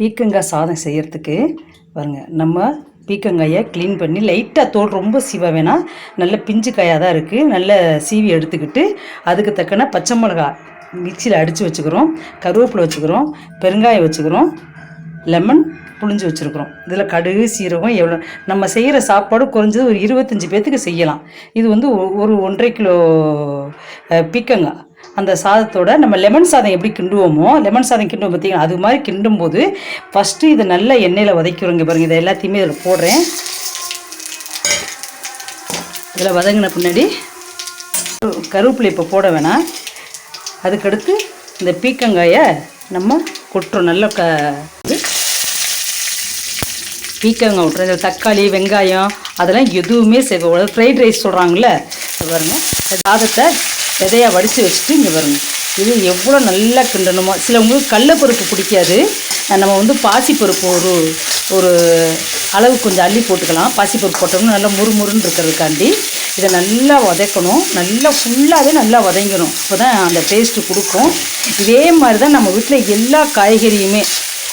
பீக்கங்காய் சாதம் செய்கிறதுக்கு பாருங்கள் நம்ம பீக்கங்காயை க்ளீன் பண்ணி லைட்டாக தோல் ரொம்ப சீவ வேணாம் நல்ல பிஞ்சு காயாக தான் இருக்குது நல்ல சீவி எடுத்துக்கிட்டு அதுக்கு தக்கன பச்சை மிளகா மிக்சியில் அடித்து வச்சுக்கிறோம் கருவேப்பிலை வச்சுக்கிறோம் பெருங்காயம் வச்சுக்கிறோம் லெமன் புளிஞ்சு வச்சுருக்குறோம். இதில் கடுகு சீரகம் எவ்வளோ நம்ம செய்கிற சாப்பாடு குறைஞ்சது ஒரு இருபத்தஞ்சி பேர்த்துக்கு செய்யலாம். இது வந்து ஒரு ஒன்றரை கிலோ பீக்கங்காய். அந்த சாதத்தோட நம்ம லெமன் சாதம் எப்படி கிண்டுவோமோ லெமன் சாதம் கிண்டுவோம் பார்த்தீங்கன்னா அது மாதிரி கிண்டும் போது ஃபஸ்ட்டு இதை நல்ல எண்ணெயில் வதக்கிறோங்க பாருங்க. இதை எல்லாத்தையுமே இதில் போடுறேன். இதில் வதங்கின பின்னாடி கருவேப்பிலை இப்போ போட வேணாம். அதுக்கடுத்து இந்த பீக்கங்காயை நம்ம கொட்டுறோம். நல்ல க இது பீக்கங்காய் விட்டுறோம் இந்த தக்காளி வெங்காயம் அதெல்லாம் எதுவுமே செய்வோம் ஃப்ரைட் ரைஸ் சொல்கிறாங்களே பாருங்கள் சாதத்தை விதையாக வடித்து வச்சுட்டு இங்கே வரணும் இது எவ்வளோ நல்லா கிண்டணுமோ. சிலவங்களுக்கு கடலப்பருப்பு பிடிக்காது. நம்ம வந்து பாசிப்பருப்பு ஒரு ஒரு அளவு கொஞ்சம் அள்ளி போட்டுக்கலாம். பாசிப்பருப்பு போட்டோம்னா நல்லா முறுமுறுன்னு இருக்கிறதுக்காண்டி இதை நல்லா வதக்கணும். நல்லா ஃபுல்லாகவே நல்லா வதங்கணும். அப்போ தான் அந்த டேஸ்ட்டு கொடுக்கும். இதே மாதிரி தான் நம்ம வீட்டில் எல்லா காய்கறியுமே.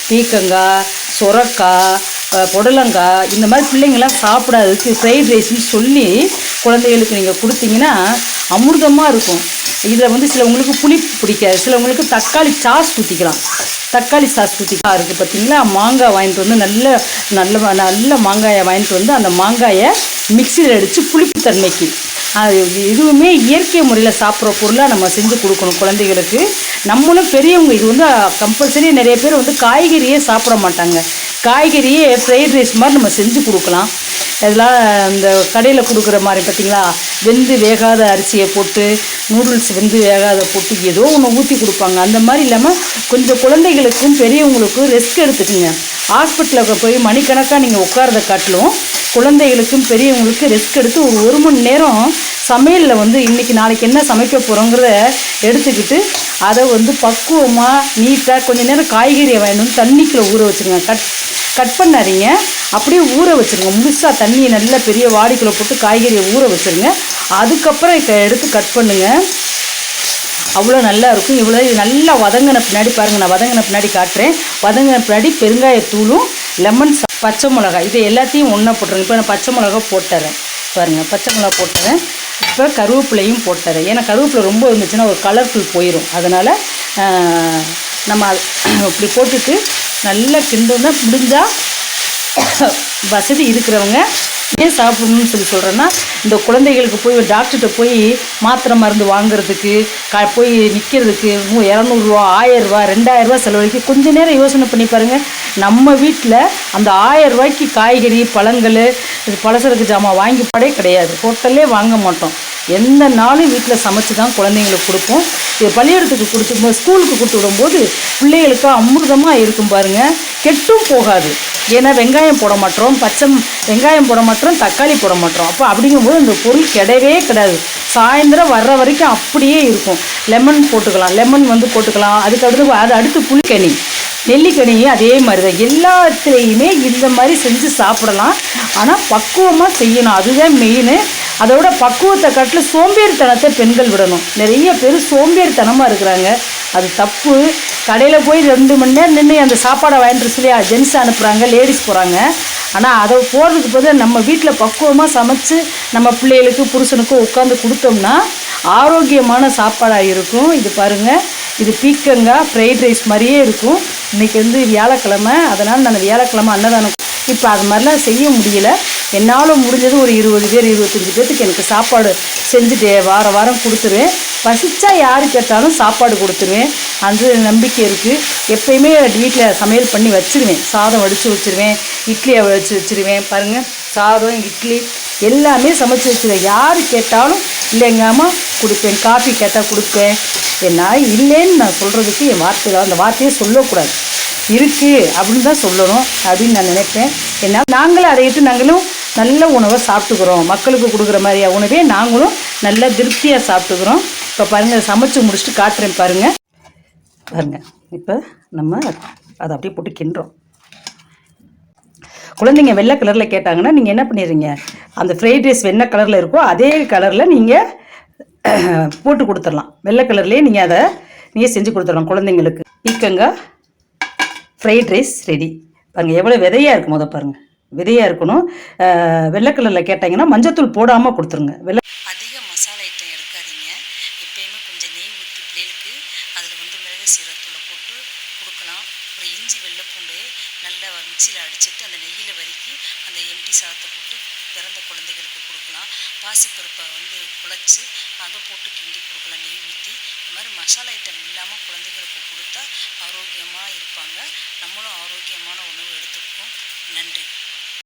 பீக்கங்காய் சொரக்காய் புடலங்காய் இந்த மாதிரி பிள்ளைங்கள்லாம் சாப்பிடாததுக்கு ஃப்ரைட் ரைஸ்னு சொல்லி குழந்தைகளுக்கு நீங்கள் கொடுத்தீங்கன்னா அமிர்தமாக இருக்கும். இதில் வந்து சிலவங்களுக்கு புளி பிடிக்காது. சிலவங்களுக்கு தக்காளி சாஸ் ஊற்றிக்கலாம் தக்காளி சாஸ் ஊற்றிக்கலாம் இருக்குது பார்த்தீங்களா மாங்காய் வாங்கிட்டு வந்து நல்ல நல்ல நல்ல மாங்காயை வாங்கிட்டு வந்து அந்த மாங்காயை மிக்சியில் அடித்து புளிப்பு தன்மைக்கு. அது இதுவுமே இயற்கை முறையில் சாப்பிட்ற பொருளாக நம்ம செஞ்சு கொடுக்கணும் குழந்தைகளுக்கு. நம்மளும் பெரியவங்க இது வந்து கம்பல்சரி நிறைய பேர் வந்து காய்கறியே சாப்பிட மாட்டாங்க. காய்கறியே ஃப்ரைட் ரைஸ் மாதிரி நம்ம செஞ்சு கொடுக்கலாம். இதெல்லாம் இந்த கடையில் கொடுக்குற மாதிரி பார்த்தீங்களா? வெந்து வேகாத அரிசியை போட்டு நூடுல்ஸ் வெந்து வேகாத போட்டு ஏதோ ஒன்று ஊற்றி கொடுப்பாங்க. அந்த மாதிரி இல்லாமல் கொஞ்சம் குழந்தைகளுக்கும் பெரியவங்களுக்கும் ரெஸ்க் எடுத்துக்குங்க. ஹாஸ்பிட்டலுக்கு போய் மணிக்கணக்காக நீங்கள் உட்காரத காட்டிலும் குழந்தைகளுக்கும் பெரியவங்களுக்கும் ரெஸ்க் எடுத்து ஒரு ஒரு மணி நேரம் சமையலில் வந்து இன்றைக்கி நாளைக்கு என்ன சமைக்க போகிறோங்கிறத எடுத்துக்கிட்டு அதை வந்து பக்குவமாக நீட்டாக கொஞ்சம் நேரம் காய்கறியை வாங்கிட்டு தண்ணிக்குள்ளே ஊற வச்சுருங்க. கட் கட் பண்ணாதீங்க. அப்படியே ஊற வச்சுருங்க. முழுசாக தண்ணியை நல்லா பெரிய வாடிக்குள்ளே போட்டு காய்கறியை ஊற வச்சுருங்க. அதுக்கப்புறம் இதை எடுத்து கட் பண்ணுங்கள் அவ்வளோ நல்லா இருக்கும். இவ்வளோ இது நல்லா வதங்கின பின்னாடி பாருங்கள் நான் வதங்கின பின்னாடி காட்டுறேன். வதங்கின பின்னாடி பெருங்காயத்தூளும் லெமன் சா- பச்சை மிளகாய். இது எல்லாத்தையும் ஒன்றா போட்டுருங்க. இப்போ நான் பச்சை மிளகா போட்டுறேன். பாருங்கள் பச்சை மிளகா போட்டுறேன். இப்போ கருவேப்பிலையும் போட்டுறேன். ஏன்னா கருவேப்பிலை ரொம்ப இருந்துச்சுன்னா ஒரு கலர்ஃபுல் போயிடும் அதனால் நம்ம அப்படி இப்படி போட்டுட்டு நல்லா கிண்டோன்னா முடிஞ்சால் வசதி இருக்கிறவங்க ஏன் சாப்பிடணும்னு சொல்லி சொல்கிறேன்னா இந்த குழந்தைகளுக்கு போய் டாக்டர்கிட்ட போய் மாத்திரை மருந்து வாங்குறதுக்கு க போய் நிற்கிறதுக்கு இரநூறுவா ஆயரூவா ரெண்டாயிரரூவா செலவழிக்க கொஞ்ச நேரம் யோசனை பண்ணி பாருங்கள் நம்ம வீட்டில் அந்த ஆயரூவாய்க்கு காய்கறி பழங்கள் இது பலசரக்கு ஜாமான் வாங்கி படே கிடையாது. ஹோட்டல்லே வாங்க மாட்டோம். எந்த நாளும் வீட்டில் சமைச்சு தான் குழந்தைங்களுக்கு கொடுப்போம். பள்ளியிடத்துக்கு பள்ளிக்கூடத்துக்கு கொடுத்து ஸ்கூலுக்கு கொடுத்து விடும்போது பிள்ளைகளுக்கு அமிர்தமாக இருக்கும் பாருங்க. கெட்டும் போகாது. ஏன்னா வெங்காயம் போட மாட்டோம் பச்சை வெங்காயம் போட மாட்டோம் தக்காளி போட மாட்டோம். அப்போ அப்படிங்கும்போது இந்த பொருள் கிடையவே கிடையாது சாயந்தரம் வர்ற வரைக்கும் அப்படியே இருக்கும். லெமன் போட்டுக்கலாம். லெமன் வந்து போட்டுக்கலாம். அதுக்கு அடுத்து அது அடுத்து புளிக்கனி. நெல்லிக்கனியும் அதே மாதிரி தான் எல்லாத்துலேயுமே இந்த மாதிரி செஞ்சு சாப்பிடலாம். ஆனால் பக்குவமாக செய்யணும். அதுதான் மெயின் அதோட பக்குவத்தை காட்டில் சோம்பேறித்தனத்தை பெண்கள் விடணும். நிறைய பேர் சோம்பேறித்தனமாக இருக்கிறாங்க. அது தப்பு. கடையில் போய் ரெண்டு மணி நேரம் நின்று அந்த சாப்பாடை வாங்கிட்டு சொல்லி ஜென்ஸ் அனுப்புகிறாங்க லேடிஸ் போகிறாங்க ஆனால் அதை போகிறதுக்கு பதில் நம்ம வீட்டில் பக்குவமாக சமைச்சு நம்ம பிள்ளைகளுக்கு புருஷனுக்கும் உட்காந்து கொடுத்தோம்னா ஆரோக்கியமான சாப்பாடாக இருக்கும். இது பாருங்கள் இது பீக்கங்காய் ஃப்ரைட் ரைஸ் மாதிரியே இருக்கும். இன்றைக்கி வந்து வியாழக்கிழமை அதனால் நான் வியாழக்கிழமை அன்னதானம். இப்போ அது மாதிரிலாம் செய்ய முடியல. என்னால் முடிஞ்சது ஒரு இருபது பேர் இருபத்தஞ்சி பேர்த்துக்கு எனக்கு சாப்பாடு செஞ்சுட்டு வாரம் வாரம் கொடுத்துருவேன். பசிச்சா யார் கேட்டாலும் சாப்பாடு கொடுத்துருவேன். அந்த நம்பிக்கை இருக்குது எப்பயுமே வீட்டில் சமையல் பண்ணி வச்சிருவேன். சாதம் வடித்து வச்சிருவேன். இட்லியை வடித்து வச்சிருவேன். பாருங்கள் சாதம் இட்லி எல்லாமே சமைச்சு வச்சிருவேன். யார் கேட்டாலும் இல்லைங்காமல் கொடுப்பேன். காஃபி கேட்டால் கொடுப்பேன். என் நாய் இல்லைன்னு நான் சொல்கிறதுக்கு என் வார்த்தை அந்த வார்த்தையே சொல்லக்கூடாது. இருக்குது அப்படின்னு தான் சொல்லணும் அப்படின்னு நான் நினைப்பேன். ஏன்னா நாங்களும் அதை விட்டு நாங்களும் நல்ல உணவை சாப்பிட்டுக்கிறோம். மக்களுக்கு கொடுக்குற மாதிரியா உணவே நாங்களும் நல்ல திருப்தியாக சாப்பிட்டுக்கிறோம். இப்போ பாருங்கள் சமைச்சு முடிச்சுட்டு காட்டுறேன் பாருங்கள் பாருங்கள் இப்போ நம்ம அதை அப்படியே போட்டு கிண்டுறோம். குழந்தைங்க வெள்ளை கலரில் கேட்டாங்கன்னா நீங்கள் என்ன பண்ணிடுறீங்க? அந்த ஃப்ரைட் ரைஸ் என்ன கலரில் இருக்கோ அதே கலரில் நீங்கள் போட்டு கொடுத்துடலாம். வெள்ளை கலர்லேயே நீங்கள் அதை நீங்கள் செஞ்சு கொடுத்துடலாம் குழந்தைங்களுக்கு. பீக்கங்காய் ஃப்ரைட் ரைஸ் ரெடி பாருங்கள் எவ்வளோ விதையாக இருக்கும் முத பாருங்கள் விதையாக இருக்கணும். வெள்ளை கலரில் கேட்டிங்கன்னா மஞ்சத்தூள் போடாமல் கொடுத்துருங்க. வெள்ளை அதிக மசாலா ஐட்டம் எடுக்காதீங்க. எப்பயுமே கொஞ்சம் நெய் ஊற்றி பிள்ளைகளுக்கு அதில் வந்து மிளகு சீரகத்தூளை போட்டு கொடுக்கலாம். அப்புறம் இஞ்சி வெள்ளைப்பூண்டு நல்லா மிக்சியில் அடிச்சுட்டு அந்த நெய்யில் வதக்கி அந்த எம்டி சாதத்தை போட்டு பிறந்த குழந்தைகளுக்கு கொடுக்கலாம். பாசிப்பருப்பை வந்து குழச்சி அதை போட்டு கிண்டி கொடுக்கலாம் நெய் ஊற்றி இந்த மாதிரி மசாலா ஐட்டம் இல்லாமல் குழந்தைகளுக்கு கொடுத்தா ஆரோக்கியமாக இருப்பாங்க. நம்மளும் ஆரோக்கியமான உணவு எடுத்துப்போம் நன்றி.